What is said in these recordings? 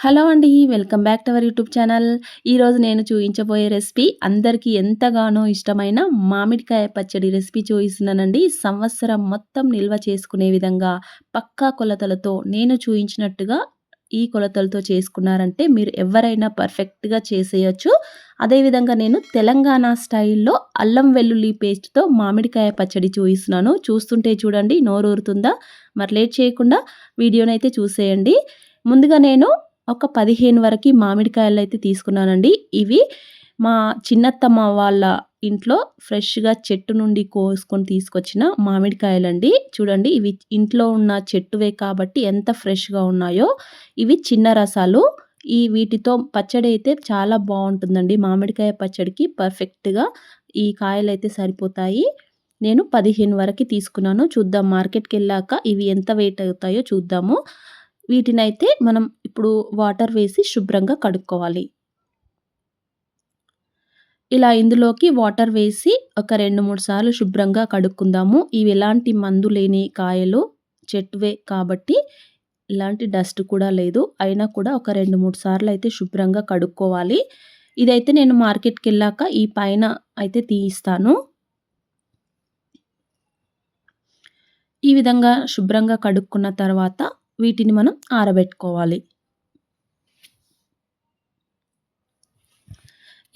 Hello అండి welcome back to our YouTube channel. ఈరోజు నేను చూపించబోయే రెసిపీ అందరికీ ఎంతగానో ఇష్టమైన మామిడికాయ పచ్చడి రెసిపీ చూపిస్తున్నానండి సంవత్సరం మొత్తం నిల్వ చేసుకునే విధంగా పక్కా కొలతలతో నేను చూపించినట్టుగా ఈ కొలతలతో చేసుకున్నారంటే మీరు ఎవరైనా పర్ఫెక్ట్గా చేసేయచ్చు. అదేవిధంగా నేను తెలంగాణ స్టైల్లో అల్లం వెల్లుల్లి పేస్ట్తో మామిడికాయ పచ్చడి చూపిస్తున్నాను చూస్తుంటే చూడండి నోరూరుతుందా? మరి లేట్ చేయకుండా వీడియోనైతే చూసేయండి. ముందుగా నేను ఒక పదిహేను వరకు మామిడికాయలు అయితే తీసుకున్నానండి. ఇవి మా చిన్నత్తమ్మ వాళ్ళ ఇంట్లో ఫ్రెష్గా చెట్టు నుండి కోసుకొని తీసుకొచ్చిన మామిడికాయలండి. చూడండి ఇవి ఇంట్లో ఉన్న చెట్టువే కాబట్టి ఎంత ఫ్రెష్గా ఉన్నాయో. ఇవి చిన్న రసాలు. ఈ వీటితో పచ్చడి అయితే చాలా బాగుంటుందండి. మామిడికాయ పచ్చడికి పర్ఫెక్ట్గా ఈ కాయలు అయితే సరిపోతాయి. నేను పదిహేను వరకు తీసుకున్నాను. చూద్దాం మార్కెట్కి వెళ్ళాక ఇవి ఎంత వెయిట్ అవుతాయో చూద్దాము. వీటినైతే మనం ఇప్పుడు వాటర్ వేసి శుభ్రంగా కడుక్కోవాలి. ఇలా ఇందులోకి వాటర్ వేసి ఒక రెండు మూడు సార్లు శుభ్రంగా కడుక్కుందాము. ఇవి ఎలాంటి మందు లేని కాయలు చెట్టువే కాబట్టి ఇలాంటి డస్ట్ కూడా లేదు. అయినా కూడా ఒక రెండు మూడు సార్లు అయితే శుభ్రంగా కడుక్కోవాలి. ఇదైతే నేను మార్కెట్కి వెళ్ళాక ఈ పైన అయితే తీయిస్తాను. ఈ విధంగా శుభ్రంగా కడుక్కున్న తర్వాత వీటిని మనం ఆరబెట్టుకోవాలి.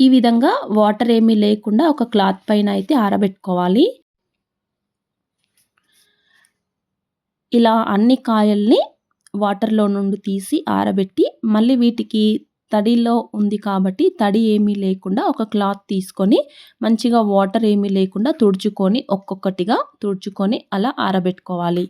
ఈ విధంగా వాటర్ ఏమీ లేకుండా ఒక క్లాత్ పైన అయితే ఆరబెట్టుకోవాలి. ఇలా అన్ని కాయల్ని వాటర్లో నుండి తీసి ఆరబెట్టి మళ్ళీ వీటికి తడిలో ఉంది కాబట్టి తడి ఏమీ లేకుండా ఒక క్లాత్ తీసుకొని మంచిగా వాటర్ ఏమీ లేకుండా తుడుచుకొని ఒక్కొక్కటిగా తుడుచుకొని అలా ఆరబెట్టుకోవాలి.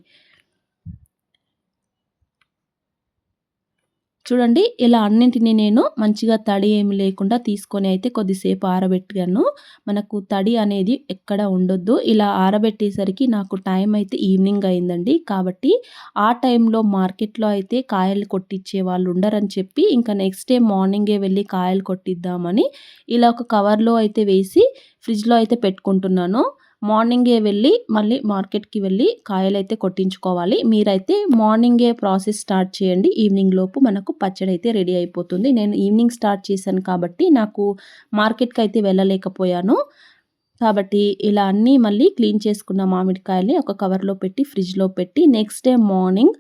చూడండి ఇలా అన్నింటినీ నేను మంచిగా తడి ఏమి లేకుండా తీసుకొని అయితే కొద్దిసేపు ఆరబెట్టాను. మనకు తడి అనేది ఎక్కడ ఉండొద్దు. ఇలా ఆరబెట్టేసరికి నాకు టైం అయితే ఈవినింగ్ అయిందండి. కాబట్టి ఆ టైంలో మార్కెట్లో అయితే కాయలు కొట్టించే వాళ్ళు ఉండరని చెప్పి ఇంకా నెక్స్ట్ డే మార్నింగే వెళ్ళి కాయలు కొట్టిద్దామని ఇలా ఒక కవర్లో అయితే వేసి ఫ్రిడ్జ్లో అయితే పెట్టుకుంటున్నాను. మార్నింగే వెళ్ళి మళ్ళీ మార్కెట్కి వెళ్ళి కాయలైతే కొట్టించుకోవాలి. మీరైతే మార్నింగే ప్రాసెస్ స్టార్ట్ చేయండి. ఈవినింగ్ లోపు మనకు పచ్చడి అయితే రెడీ అయిపోతుంది. నేను ఈవినింగ్ స్టార్ట్ చేశాను కాబట్టి నాకు మార్కెట్కి అయితే వెళ్ళలేకపోయాను. కాబట్టి ఇలా అన్నీ మళ్ళీ క్లీన్ చేసుకున్న మామిడికాయల్ని ఒక కవర్లో పెట్టి ఫ్రిడ్జ్లో పెట్టి నెక్స్ట్ డే మార్నింగ్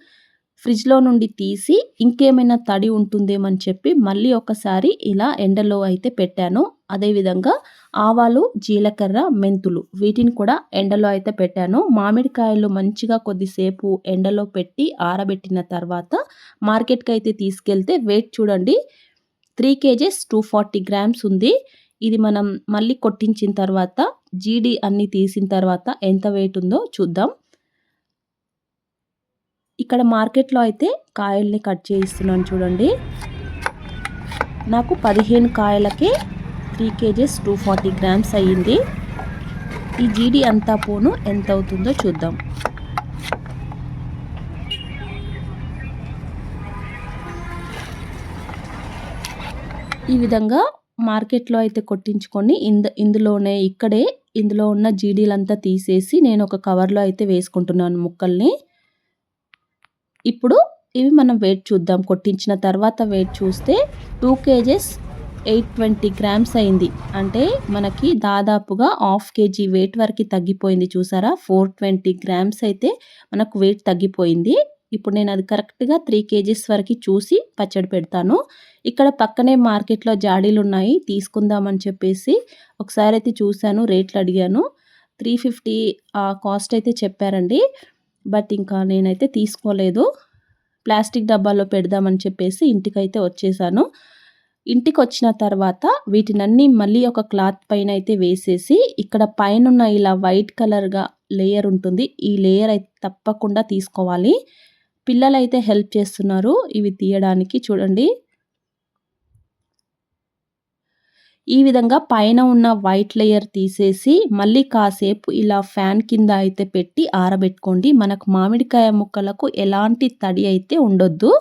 ఫ్రిడ్జ్లో నుండి తీసి ఇంకేమైనా తడి ఉంటుందేమని చెప్పి మళ్ళీ ఒకసారి ఇలా ఎండలో అయితే పెట్టాను. అదేవిధంగా ఆవాలు జీలకర్ర మెంతులు వీటిని కూడా ఎండలో అయితే పెట్టాను. మామిడికాయలు మంచిగా కొద్దిసేపు ఎండలో పెట్టి ఆరబెట్టిన తర్వాత మార్కెట్కి అయితే తీసుకెళ్తే వెయిట్ చూడండి. Three kgs two forty grams ఉంది. ఇది మనం మళ్ళీ కొట్టించిన తర్వాత జీడి అన్నీ తీసిన తర్వాత ఎంత వెయిట్ ఉందో చూద్దాం. ఇక్కడ మార్కెట్లో అయితే కాయల్ని కట్ చేయిస్తున్నాను చూడండి. నాకు పదిహేను కాయలకే three kgs two forty grams అయ్యింది. ఈ జీడి అంతా పోను ఎంత అవుతుందో చూద్దాం. ఈ విధంగా మార్కెట్లో అయితే కొట్టించుకొని ఇంద ఇందులోనే ఇక్కడే ఇందులో ఉన్న జీడీలంతా తీసేసి నేను ఒక కవర్లో అయితే వేసుకుంటున్నాను ముక్కల్ని. ఇప్పుడు ఇవి మనం వెయిట్ చూద్దాం. కొట్టించిన తర్వాత వెయిట్ చూస్తే two kgs eight twenty grams అయింది. అంటే మనకి దాదాపుగా హాఫ్ కేజీ వెయిట్ వరకు తగ్గిపోయింది చూసారా? ఫోర్ ట్వంటీ గ్రామ్స్ అయితే మనకు వెయిట్ తగ్గిపోయింది. ఇప్పుడు నేను అది కరెక్ట్గా త్రీ కేజీస్ వరకు చూసి పచ్చడి పెడతాను. ఇక్కడ పక్కనే మార్కెట్లో జాడీలు ఉన్నాయి. తీసుకుందామని చెప్పేసి ఒకసారి అయితే చూశాను రేట్లు అడిగాను. త్రీ ఫిఫ్టీ ఆ కాస్ట్ అయితే చెప్పారండి. బట్ ఇంకా నేనైతే తీసుకోలేదు. ప్లాస్టిక్ డబ్బాలో పెడదామని చెప్పేసి ఇంటికైతే వచ్చేసాను. ఇంటికి వచ్చిన తర్వాత వీటినన్నీ మళ్ళీ ఒక క్లాత్ పైన అయితే వేసేసి ఇక్కడ పైన ఉన్న ఇలా వైట్ కలర్గా లేయర్ ఉంటుంది. ఈ లేయర్ అయితే తప్పకుండా తీసుకోవాలి. పిల్లలు అయితే హెల్ప్ చేస్తున్నారు. ఇవి తీయడానికి చూడండి. ఈ విధంగా పైన ఉన్న వైట్ లేయర్ తీసేసి మళ్ళీ కాసేపు ఇలా ఫ్యాన్ కింద అయితే పెట్టి ఆరబెట్టుకోండి. మనకు మామిడికాయ ముక్కలకు ఎలాంటి తడి అయితే ఉండొద్దు.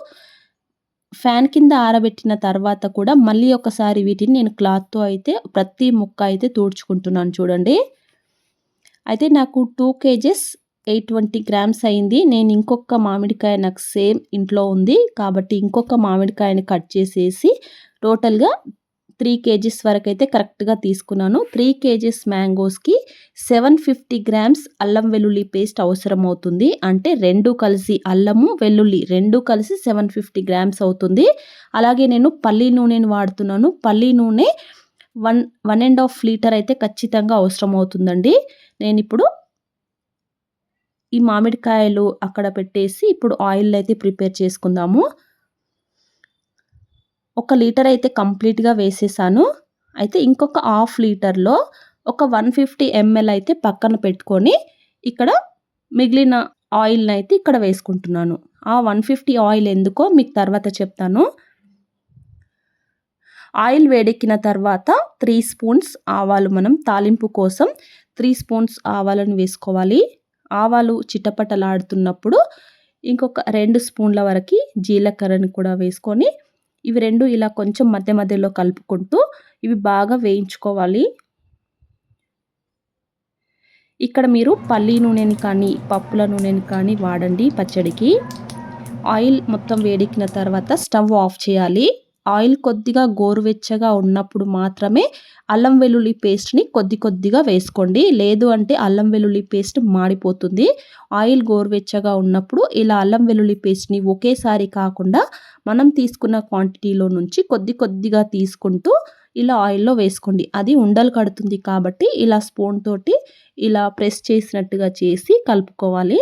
ఫ్యాన్ కింద ఆరబెట్టిన తర్వాత కూడా మళ్ళీ ఒకసారి వీటిని నేను క్లాత్తో అయితే ప్రతి ముక్క అయితే తూడ్చుకుంటున్నాను చూడండి. అయితే నాకు two kgs eight twenty grams అయింది. నేను ఇంకొక మామిడికాయ నాకు సేమ్ ఇంట్లో ఉంది కాబట్టి ఇంకొక మామిడికాయని కట్ చేసేసి టోటల్గా త్రీ కేజీస్ వరకు అయితే కరెక్ట్గా తీసుకున్నాను. త్రీ కేజీస్ మ్యాంగోస్కి సెవెన్ ఫిఫ్టీ గ్రామ్స్ అల్లం వెల్లుల్లి పేస్ట్ అవసరం అవుతుంది అంటే రెండు కలిసి అల్లము వెల్లుల్లి రెండు కలిసి సెవెన్ ఫిఫ్టీ గ్రామ్స్ అవుతుంది. అలాగే నేను పల్లి నూనెను వాడుతున్నాను. పల్లి నూనె one one and half litre అయితే ఖచ్చితంగా అవసరం అవుతుందండి నేను ఇప్పుడు ఈ మామిడికాయలు అక్కడ పెట్టేసి ఇప్పుడు ఆయిల్ అయితే ప్రిపేర్ చేసుకుందాము. ఒక లీటర్ అయితే కంప్లీట్గా వేసేసాను. అయితే ఇంకొక హాఫ్ లీటర్లో ఒక వన్ ఫిఫ్టీ ఎంఎల్ అయితే పక్కన పెట్టుకొని ఇక్కడ మిగిలిన ఆయిల్ని అయితే ఇక్కడ వేసుకుంటున్నాను. ఆ వన్ ఫిఫ్టీ ఆయిల్ ఎందుకో మీకు తర్వాత చెప్తాను. ఆయిల్ వేడెక్కిన తర్వాత త్రీ స్పూన్స్ ఆవాలు మనం తాలింపు కోసం త్రీ స్పూన్స్ ఆవాలను వేసుకోవాలి. ఆవాలు చిటపటలాడుతున్నప్పుడు ఇంకొక రెండు స్పూన్ల వరకు జీలకర్రని కూడా వేసుకొని ఇవి రెండు ఇలా కొంచెం మధ్య మధ్యలో కలుపుకుంటూ ఇవి బాగా వేయించుకోవాలి. ఇక్కడ మీరు పల్లీ నూనెని కానీ పప్పుల నూనెని కానీ వాడండి పచ్చడికి. ఆయిల్ మొత్తం వేడెక్కిన తర్వాత స్టవ్ ఆఫ్ చేయాలి. ఆయిల్ కొద్దిగా గోరువెచ్చగా ఉన్నప్పుడు మాత్రమే అల్లం వెల్లుల్లి పేస్ట్ని కొద్ది కొద్దిగా వేసుకోండి. లేదు అంటే అల్లం వెల్లుల్లి పేస్ట్ మాడిపోతుంది. ఆయిల్ గోరువెచ్చగా ఉన్నప్పుడు ఇలా అల్లం వెల్లుల్లి పేస్ట్ని ఒకేసారి కాకుండా మనం తీసుకున్న క్వాంటిటీలో నుంచి కొద్ది కొద్దిగా తీసుకుంటూ ఇలా ఆయిల్లో వేసుకోండి. అది ఉండలు కడుతుంది కాబట్టి ఇలా స్పూన్ తోటి ఇలా ప్రెస్ చేసినట్టుగా చేసి కలుపుకోవాలి.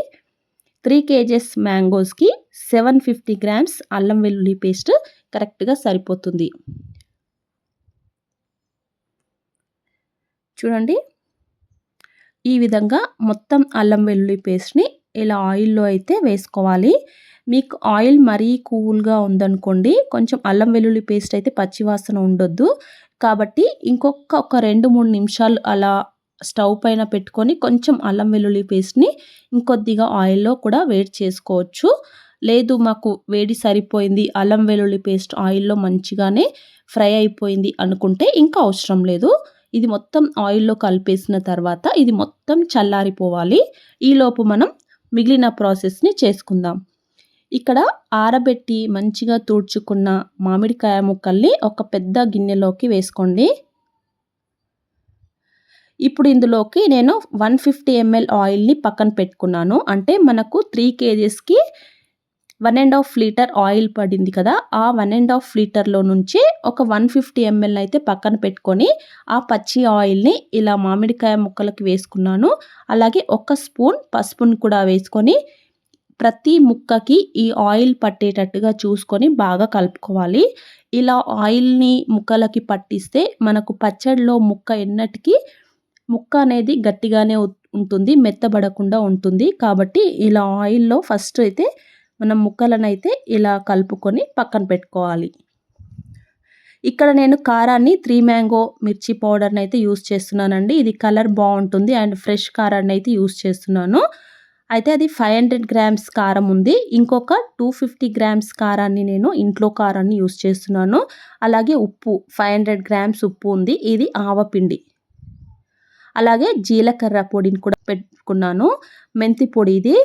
త్రీ కేజెస్ మ్యాంగోస్కి సెవెన్ ఫిఫ్టీ గ్రామ్స్ అల్లం వెల్లుల్లి పేస్ట్ కరెక్ట్గా సరిపోతుంది. చూడండి. ఈ విధంగా మొత్తం అల్లం వెల్లుల్లి పేస్ట్ని ఇలా ఆయిల్లో అయితే వేసుకోవాలి. మీకు ఆయిల్ మరీ కూల్గా ఉందనుకోండి కొంచెం అల్లం వెల్లుల్లి పేస్ట్ అయితే పచ్చివాసన ఉండొద్దు. కాబట్టి ఇంకొక ఒక రెండు మూడు నిమిషాలు అలా స్టవ్ పైన పెట్టుకొని కొంచెం అల్లం వెల్లుల్లి పేస్ట్ని ఇంకొద్దిగా ఆయిల్లో కూడా వేడి చేసుకోవచ్చు. లేదు మాకు వేడి సరిపోయింది అల్లం వెల్లుల్లి పేస్ట్ ఆయిల్లో మంచిగానే ఫ్రై అయిపోయింది అనుకుంటే ఇంకా అవసరం లేదు. ఇది మొత్తం ఆయిల్లో కలిపేసిన తర్వాత ఇది మొత్తం చల్లారిపోవాలి. ఈలోపు మనం మిగిలిన ప్రాసెస్ని చేసుకుందాం. ఇక్కడ ఆరబెట్టి మంచిగా తూడ్చుకున్న మామిడికాయ ముక్కల్ని ఒక పెద్ద గిన్నెలోకి వేసుకోండి. ఇప్పుడు ఇందులోకి నేను వన్ ఫిఫ్టీ ఎంఎల్ ఆయిల్ని పక్కన పెట్టుకున్నాను. అంటే మనకు three కేజీస్కి one and half litre oil పడింది కదా ఆ వన్ అండ్ హాఫ్ లీటర్లో నుంచి ఒక వన్ ఫిఫ్టీ ఎంఎల్ అయితే పక్కన పెట్టుకొని ఆ పచ్చి ఆయిల్ని ఇలా మామిడికాయ ముక్కలకి వేసుకున్నాను. అలాగే ఒక స్పూన్ పసుపును కూడా వేసుకొని ప్రతి ముక్కకి ఈ ఆయిల్ పట్టేటట్టుగా చూసుకొని బాగా కలుపుకోవాలి. ఇలా ఆయిల్ని ముక్కలకి పట్టిస్తే మనకు పచ్చడిలో ముక్క ఎన్నటికీ ముక్క అనేది గట్టిగానే ఉంటుంది మెత్తబడకుండా ఉంటుంది. కాబట్టి ఇలా ఆయిల్లో ఫస్ట్ అయితే మనం ముక్కలను అయితే ఇలా కలుపుకొని పక్కన పెట్టుకోవాలి. ఇక్కడ నేను కారాన్ని త్రీ మ్యాంగో మిర్చి పౌడర్ని అయితే యూస్ చేస్తున్నానండి. ఇది కలర్ బాగుంటుంది అండ్ ఫ్రెష్ కారాన్ని అయితే యూస్ చేస్తున్నాను. అయితే అది ఫైవ్ హండ్రెడ్ గ్రామ్స్ కారం ఉంది. ఇంకొక టూ ఫిఫ్టీ గ్రామ్స్ కారాన్ని నేను ఇంట్లో కారాన్ని యూస్ చేస్తున్నాను. అలాగే ఉప్పు ఫైవ్ హండ్రెడ్ గ్రామ్స్ ఉప్పు ఉంది. ఇది ఆవపిండి. అలాగే జీలకర్ర పొడిని కూడా పెట్టుకున్నాను. మెంతి పొడి ఇది.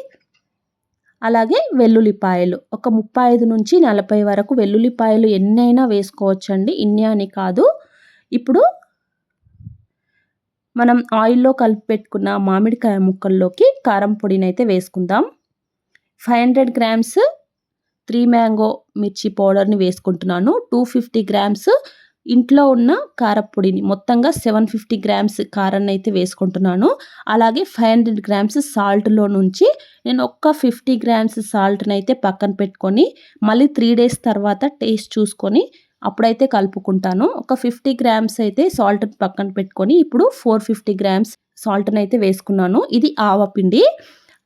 అలాగే వెల్లుల్లిపాయలు. ఒక ముప్పై ఐదు నుంచి నలభై వరకు వెల్లుల్లిపాయలు ఎన్నైనా వేసుకోవచ్చండి. ఇన్ని అని కాదు. ఇప్పుడు మనం ఆయిల్లో కలిపి పెట్టుకున్న మామిడికాయ ముక్కల్లోకి కారం పొడిని అయితే వేసుకుందాం. Five hundred grams three mango మిర్చి పౌడర్ని వేసుకుంటున్నాను. టూ ఫిఫ్టీ గ్రామ్స్ ఇంట్లో ఉన్న కారపొడిని మొత్తంగా సెవెన్ ఫిఫ్టీ గ్రామ్స్ కారాన్ని అయితే వేసుకుంటున్నాను. అలాగే ఫైవ్ హండ్రెడ్ గ్రామ్స్ సాల్ట్లో నుంచి నేను ఒక్క ఫిఫ్టీ గ్రామ్స్ సాల్ట్ని అయితే పక్కన పెట్టుకొని మళ్ళీ త్రీ డేస్ తర్వాత టేస్ట్ చూసుకొని అప్పుడైతే కలుపుకుంటాను. ఒక ఫిఫ్టీ గ్రామ్స్ అయితే సాల్ట్ పక్కన పెట్టుకొని ఇప్పుడు ఫోర్ ఫిఫ్టీ గ్రామ్స్ సాల్ట్ని అయితే వేసుకున్నాను. ఇది ఆవపిండి.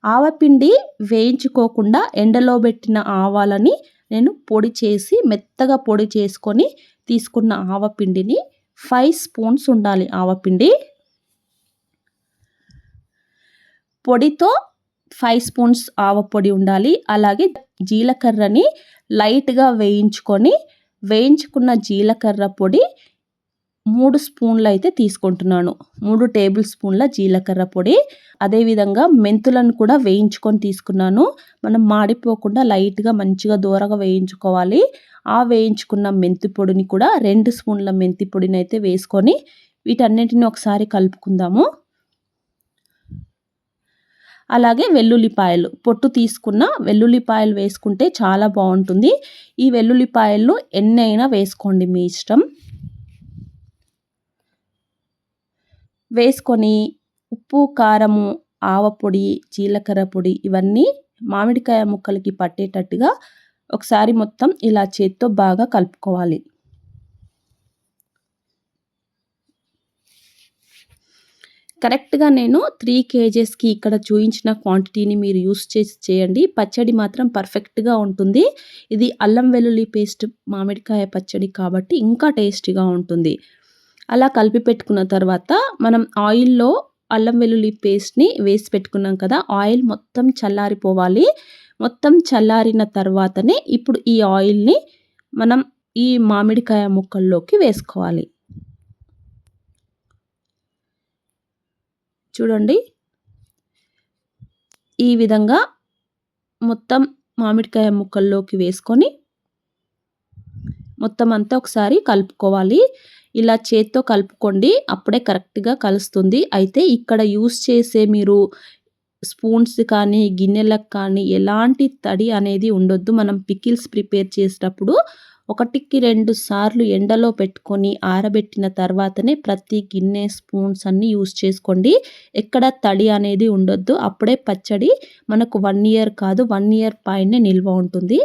ఆవపిండి వేయించుకోకుండా ఎండలో పెట్టిన ఆవాలని నేను పొడి చేసి మెత్తగా పొడి చేసుకొని తీసుకున్న ఆవపిండిని ఫైవ్ స్పూన్స్ ఉండాలి ఆవపిండి. పొడితో ఫైవ్ స్పూన్స్ ఆవపొడి ఉండాలి. అలాగే జీలకర్రని లైట్గా వేయించుకొని వేయించుకున్న జీలకర్ర పొడి మూడు స్పూన్లు అయితే తీసుకుంటున్నాను. మూడు టేబుల్ స్పూన్ల జీలకర్ర పొడి అదేవిధంగా మెంతులను కూడా వేయించుకొని తీసుకున్నాను. మనం మాడిపోకుండా లైట్గా మంచిగా దూరగా వేయించుకోవాలి. ఆ వేయించుకున్న మెంతి పొడిని కూడా రెండు స్పూన్ల మెంతి పొడిని అయితే వేసుకొని వీటన్నింటిని ఒకసారి కలుపుకుందాము. అలాగే వెల్లుల్లిపాయలు పొట్టు తీసుకున్న వెల్లుల్లిపాయలు వేసుకుంటే చాలా బాగుంటుంది. ఈ వెల్లుల్లిపాయలను ఎన్నైనా వేసుకోండి మీ ఇష్టం. వేసుకొని ఉప్పు కారము ఆవపొడి జీలకర్ర పొడి ఇవన్నీ మామిడికాయ ముక్కలకి పట్టేటట్టుగా ఒకసారి మొత్తం ఇలా చేత్తో బాగా కలుపుకోవాలి. కరెక్ట్గా నేను త్రీ కేజెస్కి ఇక్కడ చూయించిన క్వాంటిటీని మీరు యూస్ చేసి చేయండి. పచ్చడి మాత్రం పర్ఫెక్ట్గా ఉంటుంది. ఇది అల్లం వెల్లుల్లి పేస్ట్ మామిడికాయ పచ్చడి కాబట్టి ఇంకా టేస్టీగా ఉంటుంది. అలా కలిపి పెట్టుకున్న తర్వాత మనం ఆయిల్లో అల్లం వెల్లుల్లి పేస్ట్ని వేసి పెట్టుకున్నాం కదా ఆయిల్ మొత్తం చల్లారిపోవాలి. మొత్తం చల్లారిన తర్వాతనే ఇప్పుడు ఈ ఆయిల్ని మనం ఈ మామిడికాయ ముక్కల్లోకి వేసుకోవాలి. చూడండి. ఈ విధంగా మొత్తం మామిడికాయ ముక్కల్లోకి వేసుకొని మొత్తం అంతా ఒకసారి కలుపుకోవాలి. ఇలా చేత్తో కలుపుకోండి. అప్పుడే కరెక్ట్గా కలుస్తుంది. అయితే ఇక్కడ యూస్ చేసే మీరు స్పూన్స్ కానీ గిన్నెలకు కానీ ఎలాంటి తడి అనేది ఉండొద్దు. మనం పికిల్స్ ప్రిపేర్ చేసేటప్పుడు ఒకటికి రెండు సార్లు ఎండలో పెట్టుకొని ఆరబెట్టిన తర్వాతనే ప్రతి గిన్నె స్పూన్స్ అన్నీ యూస్ చేసుకోండి. ఎక్కడ తడి అనేది ఉండొద్దు. అప్పుడే పచ్చడి మనకు వన్ ఇయర్ కాదు వన్ ఇయర్ పైనే నిల్వ ఉంటుంది.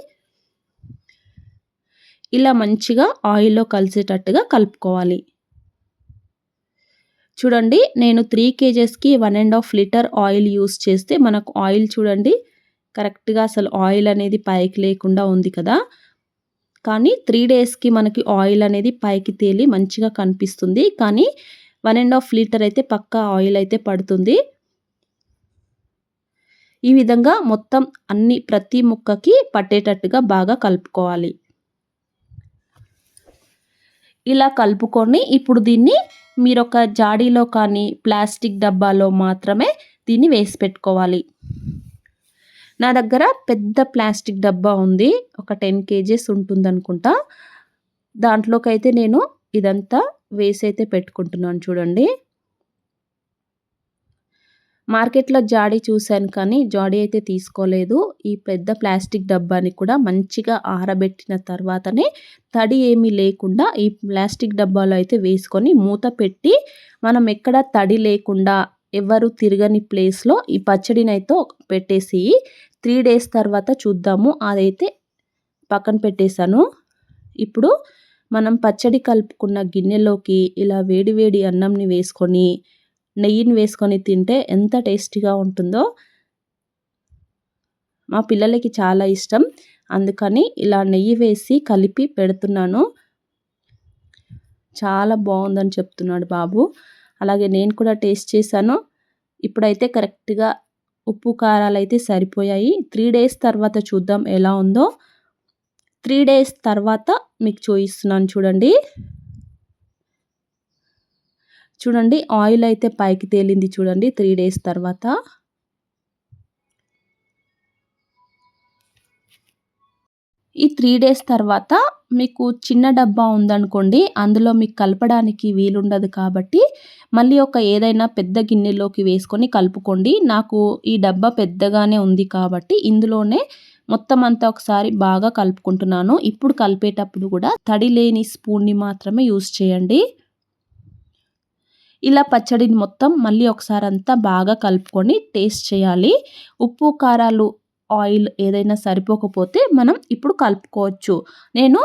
ఇలా మంచిగా ఆయిల్లో కలిసేటట్టుగా కలుపుకోవాలి. చూడండి నేను three కేజెస్కి one and half litre oil use చేస్తే మనకు ఆయిల్ చూడండి కరెక్ట్గా అసలు ఆయిల్ అనేది పైకి లేకుండా ఉంది కదా. కానీ త్రీ డేస్కి మనకి ఆయిల్ అనేది పైకి తేలి మంచిగా కనిపిస్తుంది. కానీ వన్ అండ్ హాఫ్ లీటర్ అయితే పక్కా ఆయిల్ అయితే పడుతుంది. ఈ విధంగా మొత్తం అన్ని ప్రతి ముక్కకి పట్టేటట్టుగా బాగా కలుపుకోవాలి. ఇలా కలుపుకొని ఇప్పుడు దీన్ని మీరు ఒక జాడీలో కానీ ప్లాస్టిక్ డబ్బాలో మాత్రమే దీన్ని వేసి పెట్టుకోవాలి. నా దగ్గర పెద్ద ప్లాస్టిక్ డబ్బా ఉంది. ఒక టెన్ కేజీస్ ఉంటుంది అనుకుంటా దాంట్లోకి అయితే నేను ఇదంతా వేసి అయితే పెట్టుకుంటున్నాను చూడండి. మార్కెట్లో జాడీ చూశాను కానీ జాడీ అయితే తీసుకోలేదు. ఈ పెద్ద ప్లాస్టిక్ డబ్బాని కూడా మంచిగా ఆరబెట్టిన తర్వాతనే తడి ఏమీ లేకుండా ఈ ప్లాస్టిక్ డబ్బాలో అయితే వేసుకొని మూత పెట్టి మనం ఎక్కడ తడి లేకుండా ఎవరు తిరగని ప్లేస్లో ఈ పచ్చడిని అయితే పెట్టేసి త్రీ డేస్ తర్వాత చూద్దాము. అదైతే పక్కన పెట్టేశాను. ఇప్పుడు మనం పచ్చడి కలుపుకున్న గిన్నెలోకి ఇలా వేడి వేడి అన్నంని వేసుకొని నెయ్యిని వేసుకొని తింటే ఎంత టేస్టీగా ఉంటుందో మా పిల్లలకి చాలా ఇష్టం. అందుకని ఇలా నెయ్యి వేసి కలిపి పెడుతున్నాను. చాలా బాగుందని చెప్తున్నాడు బాబు. అలాగే నేను కూడా టేస్ట్ చేశాను. ఇప్పుడైతే కరెక్ట్గా ఉప్పు కారాలు అయితే సరిపోయాయి. త్రీ డేస్ తర్వాత చూద్దాం ఎలా ఉందో. త్రీ డేస్ తర్వాత మీకు చూపిస్తున్నాను చూడండి. చూడండి ఆయిల్ అయితే పైకి తేలింది చూడండి త్రీ డేస్ తర్వాత. ఈ త్రీ డేస్ తర్వాత మీకు చిన్న డబ్బా ఉందనుకోండి అందులో మీకు కలపడానికి వీలుండదు కాబట్టి మళ్ళీ ఒక ఏదైనా పెద్ద గిన్నెలోకి వేసుకొని కలుపుకోండి. నాకు ఈ డబ్బా పెద్దగానే ఉంది కాబట్టి ఇందులోనే మొత్తం అంతా ఒకసారి బాగా కలుపుకుంటున్నాను. ఇప్పుడు కలిపేటప్పుడు కూడా తడి లేని స్పూన్ని మాత్రమే యూస్ చేయండి. ఇలా పచ్చడిని మొత్తం మళ్ళీ ఒకసారి అంతా బాగా కలుపుకొని టేస్ట్ చేయాలి. ఉప్పు కారాలు ఆయిల్ ఏదైనా సరిపోకపోతే మనం ఇప్పుడు కలుపుకోవచ్చు. నేను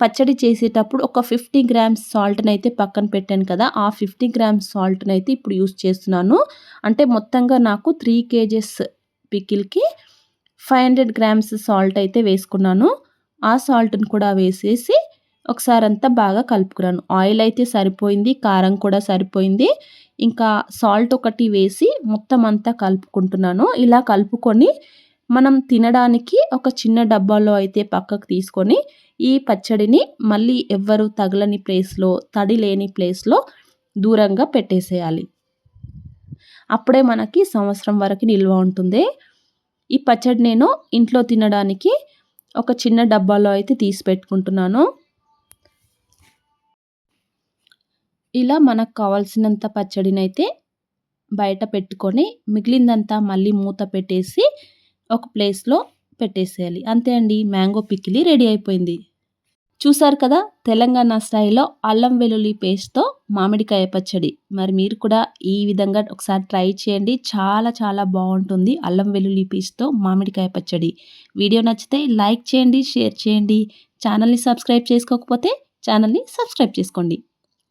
పచ్చడి చేసేటప్పుడు ఒక ఫిఫ్టీ గ్రామ్స్ సాల్ట్ని అయితే పక్కన పెట్టాను కదా ఆ ఫిఫ్టీ గ్రామ్స్ సాల్ట్ని అయితే ఇప్పుడు యూస్ చేస్తున్నాను. అంటే మొత్తంగా నాకు త్రీ కేజెస్ పికిల్కి ఫైవ్ హండ్రెడ్ గ్రామ్స్ సాల్ట్ అయితే వేసుకున్నాను. ఆ సాల్ట్ని కూడా వేసేసి ఒకసారి అంతా బాగా కలుపుకున్నాను. ఆయిల్ అయితే సరిపోయింది కారం కూడా సరిపోయింది. ఇంకా సాల్ట్ ఒకటి వేసి మొత్తం అంతా కలుపుకుంటున్నాను. ఇలా కలుపుకొని మనం తినడానికి ఒక చిన్న డబ్బాలో అయితే పక్కకు తీసుకొని ఈ పచ్చడిని మళ్ళీ ఎవ్వరు తగలని ప్లేస్లో తడి లేని ప్లేస్లో దూరంగా పెట్టేసేయాలి. అప్పుడే మనకి సంవత్సరం వరకు నిల్వ ఉంటుంది. ఈ పచ్చడి నేను ఇంట్లో తినడానికి ఒక చిన్న డబ్బాలో అయితే తీసి పెట్టుకుంటున్నాను. ఇలా మనకు కావాల్సినంత పచ్చడిని అయితే బయట పెట్టుకొని మిగిలిందంతా మళ్ళీ మూత పెట్టేసి ఒక ప్లేస్లో పెట్టేసేయాలి. అంతే అండి మ్యాంగో పికిలి రెడీ అయిపోయింది. చూసారు కదా తెలంగాణ స్టైల్లో అల్లం వెల్లుల్లి పేస్ట్తో మామిడికాయ పచ్చడి. మరి మీరు కూడా ఈ విధంగా ఒకసారి ట్రై చేయండి. చాలా చాలా బాగుంటుంది అల్లం వెల్లుల్లి పేస్ట్తో మామిడికాయ పచ్చడి. వీడియో నచ్చితే లైక్ చేయండి షేర్ చేయండి. ఛానల్ని సబ్స్క్రైబ్ చేసుకోకపోతే ఛానల్ని సబ్స్క్రైబ్ చేసుకోండి.